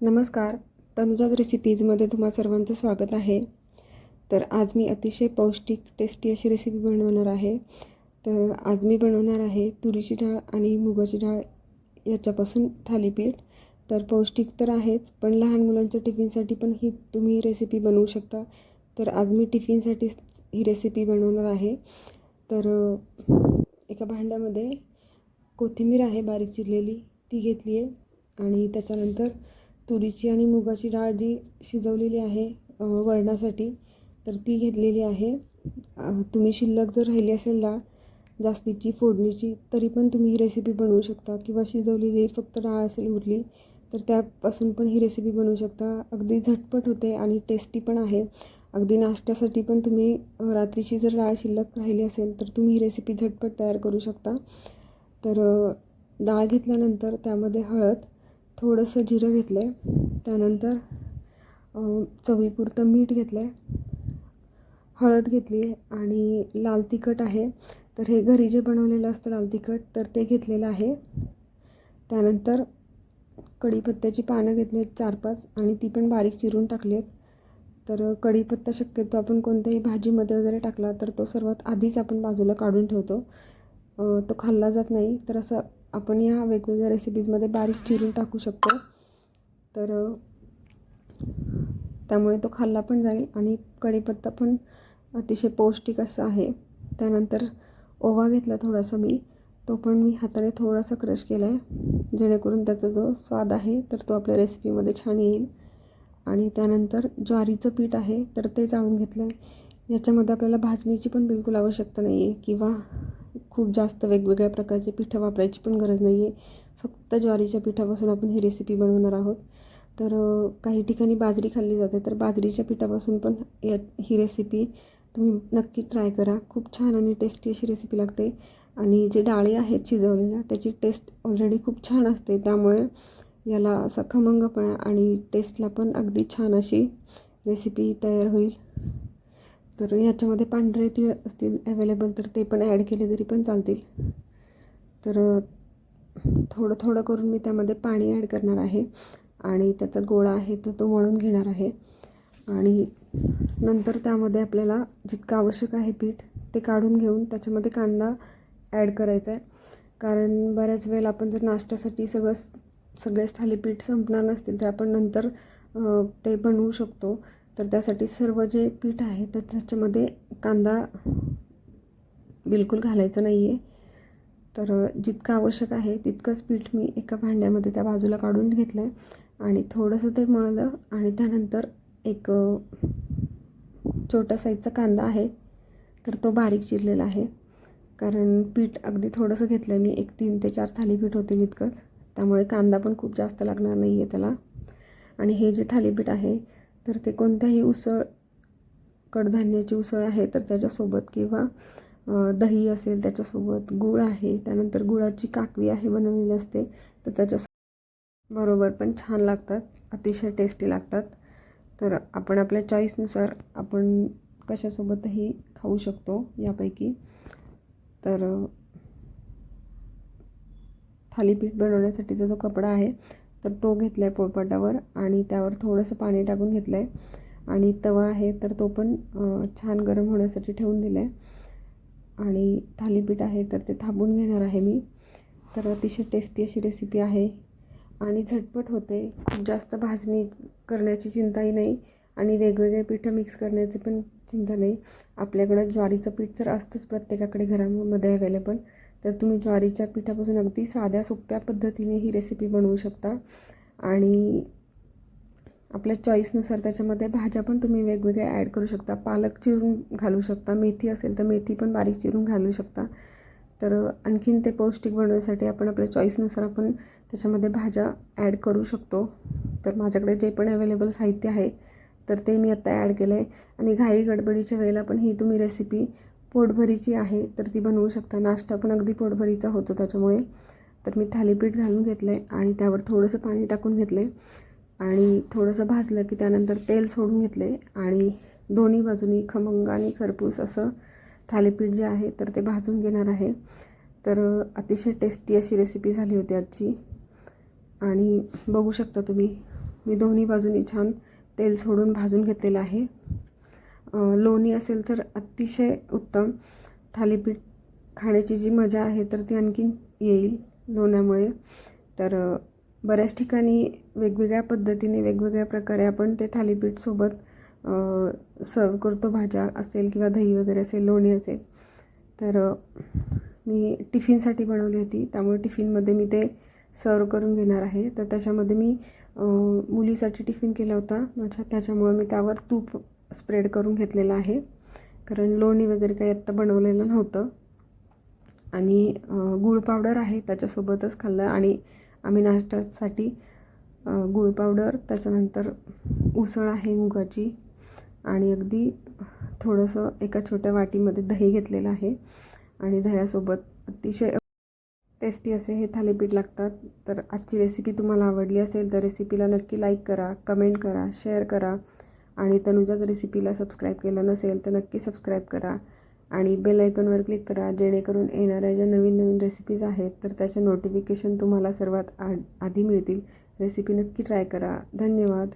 नमस्कार. तनुजाज रेसिपीजमध्ये तुम्हा सर्वांचं स्वागत आहे. तर आज मी अतिशय पौष्टिक टेस्टी अशी रेसिपी बनवणार आहे. तर आज मी बनवणार आहे तुरीची डाळ आणि मुगाची डाळ याच्यापासून थालीपीठ. तर पौष्टिक तर आहेच पण लहान मुलांच्या टिफिनसाठी पण ही तुम्ही रेसिपी बनवू शकता. तर आज मी टिफिनसाठी ही रेसिपी बनवणार आहे. तर एका भांड्यामध्ये कोथिंबीर आहे बारीक चिरलेली ती घेतली आहे आणि त्याच्यानंतर तुरीची आणि मुगाची डाळ जी शिजवलेली आहे वरणासाठी तर ती घेतलेली आहे. तुम्ही शिल्लक जर राहिली असेल डाळ जास्तीची फोडणीची तरी पण तुम्ही ही रेसिपी बनवू शकता. किंवा शिजवलेली फक्त डाळ असेल उरली तर त्यापासून पण ही रेसिपी बनवू शकता. अगदी झटपट होते आणि टेस्टी पण आहे. अगदी नाश्त्यासाठी पण तुम्ही रात्रीची जर डाळ शिल्लक राहिली असेल तर तुम्ही ही रेसिपी झटपट तयार करू शकता. तर डाळ घेतल्यानंतर त्यामध्ये हळद थोडंसं जिरं घेतलं आहे त्यानंतर चवीपुरतं मीठ घेतलं आहे हळद घेतली आहे आणि लाल तिखट आहे. तर हे घरी जे बनवलेलं असतं लाल तिखट तर ते घेतलेलं आहे. त्यानंतर कढीपत्त्याची पानं घेतली आहेत चार पाच आणि ती पण बारीक चिरून टाकली आहेत तर कढीपत्ता शक्यतो आपण कोणत्याही भाजीमध्ये वगैरे टाकला तर तो सर्वात आधीच आपण बाजूला काढून ठेवतो. तो खाल्ला जात नाही. तर असं आपण या वेगवेगळ्या रेसिपीजमध्ये बारीक चिरून टाकू शकतो. तर त्यामुळे तो खाल्ला पण जाईल आणि कढीपत्ता पण अतिशय पौष्टिक असं आहे. त्यानंतर ओवा घेतला थोडासा मी. तो पण मी हाताने थोडासा क्रश केला आहे जेणेकरून त्याचा जो स्वाद आहे तर तो आपल्या रेसिपीमध्ये छान येईल. आणि त्यानंतर ज्वारीचं पीठ आहे तर ते चाळून घेतलं आहे याच्यामध्ये आपल्याला भाजणीची पण बिलकुल आवश्यकता नाही आहे किंवा खूप जास्त वेगवेगळ्या प्रकारचे पिठं वापरायची पण गरज नाही आहे फक्त ज्वारीच्या पिठापासून आपण ही रेसिपी बनवणार आहोत. तर काही ठिकाणी बाजरी खाल्ली जाते तर बाजरीच्या पिठापासून पण या ही रेसिपी तुम्ही नक्की ट्राय करा. खूप छान आणि टेस्टी अशी रेसिपी लागते. आणि जे डाळी आहेत शिजवलेल्या त्याची टेस्ट ऑलरेडी खूप छान असते. त्यामुळे याला असा खमंगपणा आणि टेस्टला पण अगदी छान अशी रेसिपी तयार होईल. तर याच्यामध्ये पांढरे तीळ असतील अवेलेबल तर ते पण ॲड केले तरी पण चालतील. तर थोडं थोडं करून मी त्यामध्ये पाणी ॲड करणार आहे. आणि त्याचा गोळा आहे तर तो वळून घेणार आहे. आणि नंतर त्यामध्ये आपल्याला जितकं आवश्यक आहे पीठ ते काढून घेऊन त्याच्यामध्ये कांदा ॲड करायचा आहे. कारण बऱ्याच वेळेला आपण जर नाश्त्यासाठी सगळं सगळेच थालीपीठ संपणार नसतील तर आपण नंतर ते बनवू शकतो. तर त्यासाठी सर्व जे पीठ आहे तर त्याच्यामध्ये कांदा बिलकुल घालायचं नाही आहे तर जितकं आवश्यक आहे तितकंच पीठ मी एका भांड्यामध्ये त्या बाजूला काढून घेतलं आहे आणि थोडंसं ते मळलं आणि त्यानंतर एक छोटा साईजचा कांदा आहे तर तो बारीक चिरलेला आहे. कारण पीठ अगदी थोडंसं घेतलं आहे मी एक तीन ते चार थालीपीठ होतील इतकंच त्यामुळे कांदा पण खूप जास्त लागणार नाही आहे त्याला. आणि हे जे थालीपीठ आहे तर ते कोणत्याही उसळ कडधान्याची उसळ आहे तर त्याच्यासोबत किंवा दही असेल त्याच्यासोबत गूळ आहे त्यानंतर गुळाची काकवी आहे बनवलेली असते तर त्याच्या बरोबर पण छान लागतात अतिशय टेस्टी लागतात. तर आपण आपल्या चॉईसनुसार आपण कशासोबतही खाऊ शकतो यापैकी. तर थालीपीठ बनवण्यासाठीचा जो कपडा आहे तर तो घेतला आहे पोळपाटावर आणि त्यावर थोडंसं पाणी टाकून घेतलं आहे आणि तवा आहे तर तो पण छान गरम होण्यासाठी ठेवून दिला आहे आणि थालीपीठ आहे तर ते थांबून घेणार आहे मी. तर अतिशय टेस्टी अशी रेसिपी आहे. आणि झटपट होते. खूप जास्त भाजणी करण्याची चिंताही नाही. आणि वेगवेगळे पिठं मिक्स करण्याचे पण चिंता नाही. आपल्याकडं ज्वारीचं पीठ तर असतंच प्रत्येकाकडे घरामध्ये अवेलेबल तर तुम्ही ज्वारीच्या पिठापासून अगदी साध्या सोप्या पद्धतीने ही रेसिपी बनवू शकता. आणि आपल्या चॉईसनुसार त्याच्यामध्ये भाज्या पण तुम्ही वेगवेगळ्या ॲड करू शकता. पालक चिरून घालू शकता. मेथी असेल तर मेथी पण बारीक चिरून घालू शकता. तर आणखीन ते पौष्टिक बनवण्यासाठी आपण आपल्या चॉईसनुसार आपण त्याच्यामध्ये भाज्या ॲड करू शकतो. तर माझ्याकडे जे पण अवेलेबल साहित्य आहे तर ते मी आत्ता ॲड केलं आहे आणि घाई गडबडीच्या वेळेला पण ही तुम्ही रेसिपी पोटभरीची आहे तर ती बनवू शकता. नाश्ता पण अगदी पोटभरीचा होतो त्याच्यामुळे. तर मी थालीपीठ घालून घेतलं आहे आणि त्यावर थोडंसं पाणी टाकून घेतलं आहे आणि थोडंसं भाजलं की त्यानंतर तेल सोडून घेतले आणि दोन्ही बाजूनी खमंग आणि खरपूस असं थालीपीठ जे आहे तर ते भाजून घेणार आहे. तर अतिशय टेस्टी अशी रेसिपी झाली होती आजची. आणि बघू शकता तुम्ही मी दोन्ही बाजूनी छान तेल सोडून भाजून घेतलेलं आहे. लोणी असेल तर अतिशय उत्तम. थालीपीठ खाण्याची जी मजा आहे तर ती आणखीन येईल लोण्यामुळे. तर बऱ्याच ठिकाणी वेगवेगळ्या पद्धतीने वेगवेगळ्या प्रकारे आपण ते थालीपीठसोबत सर्व करतो. भाज्या असेल किंवा दही वगैरे असेल लोणी असेल. तर मी टिफिनसाठी बनवली होती. त्यामुळे टिफिनमध्ये मी ते सर्व करून घेणार आहे. तर त्याच्यामध्ये मी मुलीसाठी टिफिन केला होता. माझ्या त्याच्यामुळं मी त्यावर तूप स्प्रेड करून घेतलेलं आहे. कारण लोणी वगैरे काही आत्ता बनवलेलं नव्हतं. आणि अ, गूळ पावडर आहे त्याच्यासोबतच खाल्लं. आणि आम्ही नाश्त्यासाठी अ, गूळ पावडर त्याच्यानंतर उसळ आहे मुगाची. आणि अगदी थोडंसं एका छोट्या वाटीमध्ये दही घेतलेलं आहे. आणि दह्यासोबत अतिशय टेस्टी असे हे थालीपीठ लागतात. तर आजची रेसिपी तुम्हाला आवडली असेल तर रेसिपीला नक्की लाईक करा कमेंट करा शेअर करा. आणि तनुजाच रेसिपीला सबस्क्राईब केलं नसेल तर नक्की सबस्क्राईब करा. आणि बेल आयकॉनवर क्लिक करा जेणेकरून येणाऱ्या ज्या नवीन नवीन रेसिपीज आहेत तर त्याचे नोटिफिकेशन तुम्हाला सर्वात आ आधी मिळतील. रेसिपी नक्की ट्राय करा. धन्यवाद.